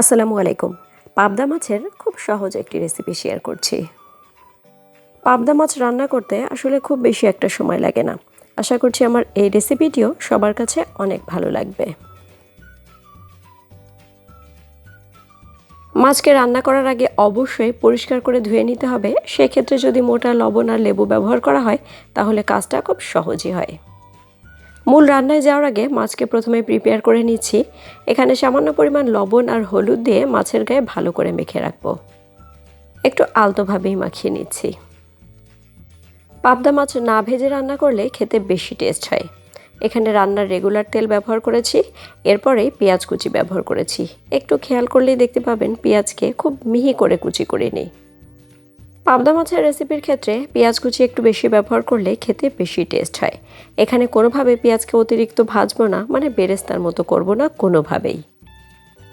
আসসালামু আলাইকুম। পাবদা মাছের খুব সহজ একটি রেসিপি শেয়ার করছি। পাবদা মাছ রান্না করতে আসলে খুব বেশি একটা সময় লাগে না। আশা করছি আমার এই রেসিপিটিও সবার কাছে অনেক ভালো লাগবে। মাছকে রান্না করার আগে অবশ্যই পরিষ্কার করে ধুয়ে নিতে হবে। সেক্ষেত্রে যদি মোটা লবণ আর লেবু ব্যবহার করা হয়, তাহলে কাজটা খুব সহজই হয়। মূল রান্নায় যাওয়ার আগে মাছকে প্রথমে প্রিপেয়ার করে নিচ্ছি। এখানে সামান্য পরিমাণ লবণ আর হলুদ দিয়ে মাছের গায়ে ভালো করে মেখে রাখব। একটু আলতোভাবেই মাখিয়ে নিচ্ছি। পাবদা মাছ না ভেজে রান্না করলে খেতে বেশি টেস্ট হয়। এখানে রান্নার রেগুলার তেল ব্যবহার করেছি, এরপরেই পেঁয়াজ কুচি ব্যবহার করেছি। একটু খেয়াল করলেই দেখতে পাবেন পেঁয়াজকে খুব মিহি করে কুচি করে নিই। পাবদা মাছের রেসিপির ক্ষেত্রে পেঁয়াজ কুচি একটু বেশি ব্যবহার করলে খেতে বেশি টেস্ট হয়। এখানে কোনোভাবে পেঁয়াজকে অতিরিক্ত ভাজবো না মানে বেরেস্তার মতো করব না কোনোভাবেই।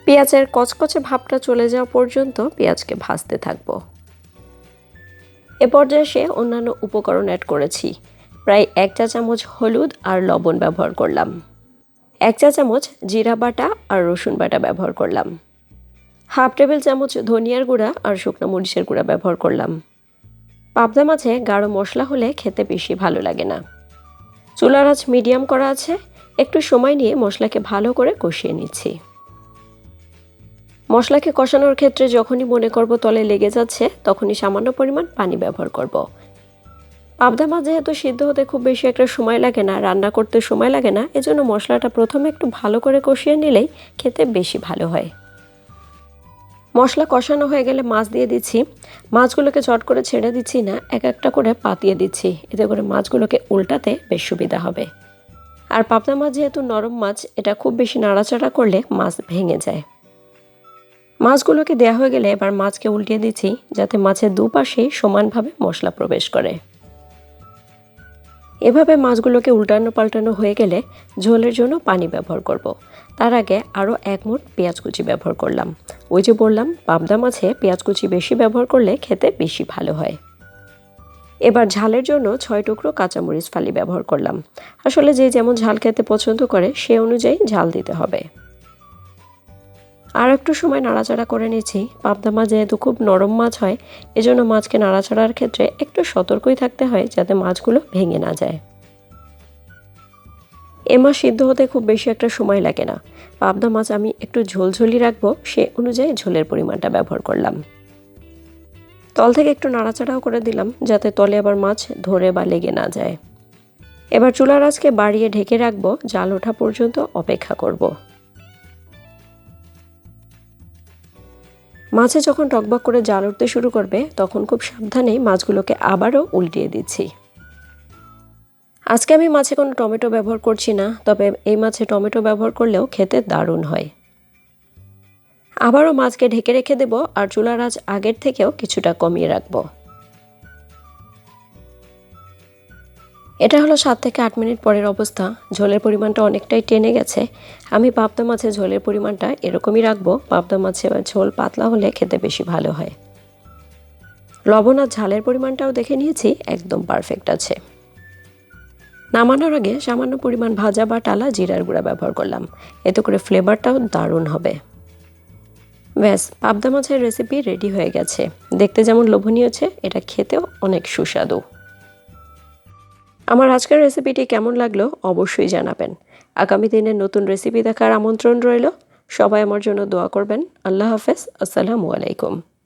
পেঁয়াজের কচকচে ভাবটা চলে যাওয়া পর্যন্ত পেঁয়াজকে ভাজতে থাকব। এ পর্যায়ে সে অন্যান্য উপকরণ অ্যাড করেছি। প্রায় এক চা চামচ হলুদ আর লবণ ব্যবহার করলাম। এক চা চামচ জিরা বাটা আর রসুন বাটা ব্যবহার করলাম। হাফ টেবিল চামচ ধনিয়ার গুঁড়া আর শুকনো মরিচের গুঁড়া ব্যবহার করলাম। পাবদা মাছে গাঢ় মশলা হলে খেতে বেশি ভালো লাগে না। চুলার আঁচ মিডিয়াম করা আছে, একটু সময় নিয়ে মশলাকে ভালো করে কষিয়ে নিচ্ছি। মশলাকে কষানোর ক্ষেত্রে যখনই মনে করব তলে লেগে যাচ্ছে, তখনই সামান্য পরিমাণ পানি ব্যবহার করব। পাবদা মাছ যেহেতু সিদ্ধ হতে খুব বেশি একটা সময় লাগে না, রান্না করতে সময় লাগে না, এজন্য মশলাটা প্রথমে একটু ভালো করে কষিয়ে নিলেই খেতে বেশি ভালো হয়। মশলা কষানো হয়ে গেলে মাছ দিয়ে দিচ্ছি। মাছগুলোকে চট করে ছেড়ে দিচ্ছি না, এক একটা করে পাতিয়ে দিচ্ছি। এতে করে মাছগুলোকে উল্টাতে বেশ সুবিধা হবে। আর পাবদা মাছ যেহেতু নরম মাছ, এটা খুব বেশি নাড়াচাড়া করলে মাছ ভেঙে যায়। মাছগুলোকে দেওয়া হয়ে গেলে এবার মাছকে উল্টিয়ে দিচ্ছি, যাতে মাছের দুপাশেই সমানভাবে মশলা প্রবেশ করে। এভাবে মাছগুলোকে উল্টানো পাল্টানো হয়ে গেলে ঝোলের জন্য পানি ব্যবহার করব। তার আগে আরও এক মুঠ পেঁয়াজ কুচি ব্যবহার করলাম। ওই যে বললাম, পাবদা মাছে পেঁয়াজ কুচি বেশি ব্যবহার করলে খেতে বেশি ভালো হয়। এবার ঝালের জন্য ছয় টুকরো কাঁচামরিচ ফালি ব্যবহার করলাম। আসলে যে যেমন ঝাল খেতে পছন্দ করে, সে অনুযায়ী ঝাল দিতে হবে। আর একটু সময় নাড়াচাড়া করে নিয়েছি। পাবদা মাছ যেহেতু খুব নরম মাছ হয়, এজন্য মাছকে নাড়াচাড়ার ক্ষেত্রে একটু সতর্কই থাকতে হয় যাতে মাছগুলো ভেঙে না যায়। এ মাছ সিদ্ধ হতে খুব বেশি একটা সময় লাগে না। পাবদা মাছ আমি একটু ঝোলঝোলি রাখব, সে অনুযায়ী ঝোলের পরিমাণটা ব্যবহার করলাম। তল থেকে একটু নাড়াচাড়াও করে দিলাম, যাতে তলে আবার মাছ ধরে বা লেগে না যায়। এবার চুলার আজকে বাড়িয়ে ঢেকে রাখব, জাল ওঠা পর্যন্ত অপেক্ষা করব। মাছে যখন টকবক করে জাল উঠতে শুরু করবে, তখন খুব সাবধানে মাছগুলোকে আবারও উল্টিয়ে দিচ্ছি। আজকে আমি মাছে কোনো টমেটো ব্যবহার করছি না, তবে এই মাছে টমেটো ব্যবহার করলেও খেতে দারুণ হয়। আবারও মাছকে ঢেকে রেখে দেব আর চুলার আজ আগের থেকেও কিছুটা কমিয়ে রাখব। এটা হলো সাত থেকে আট মিনিট পরের অবস্থা। ঝোলের পরিমাণটা অনেকটাই টেনে গেছে। আমি পাবদা মাছের ঝোলের পরিমাণটা এরকমই রাখব। পাবদা মাছের ঝোল পাতলা হলে খেতে বেশি ভালো হয়। লবণ আর ঝালের পরিমাণটাও দেখে নিয়েছি, একদম পারফেক্ট আছে। নামানোর আগে সামান্য পরিমাণ ভাজা বা টালা জিরার গুঁড়া ব্যবহার করলাম। এতে করে ফ্লেভারটাও দারুণ হবে। ব্যাস, পাবদা মাছের রেসিপি রেডি হয়ে গেছে। দেখতে যেমন লোভনীয় আছে এটা খেতেও অনেক সুস্বাদু। আমার আজকের রেসিপিটি কেমন লাগল অবশ্যই জানাবেন। আগামী দিনে নতুন রেসিপি দেখার আমন্ত্রণ রইল। সবাই আমার জন্য দোয়া করবেন। আল্লাহ হাফেজ। আসসালামু আলাইকুম।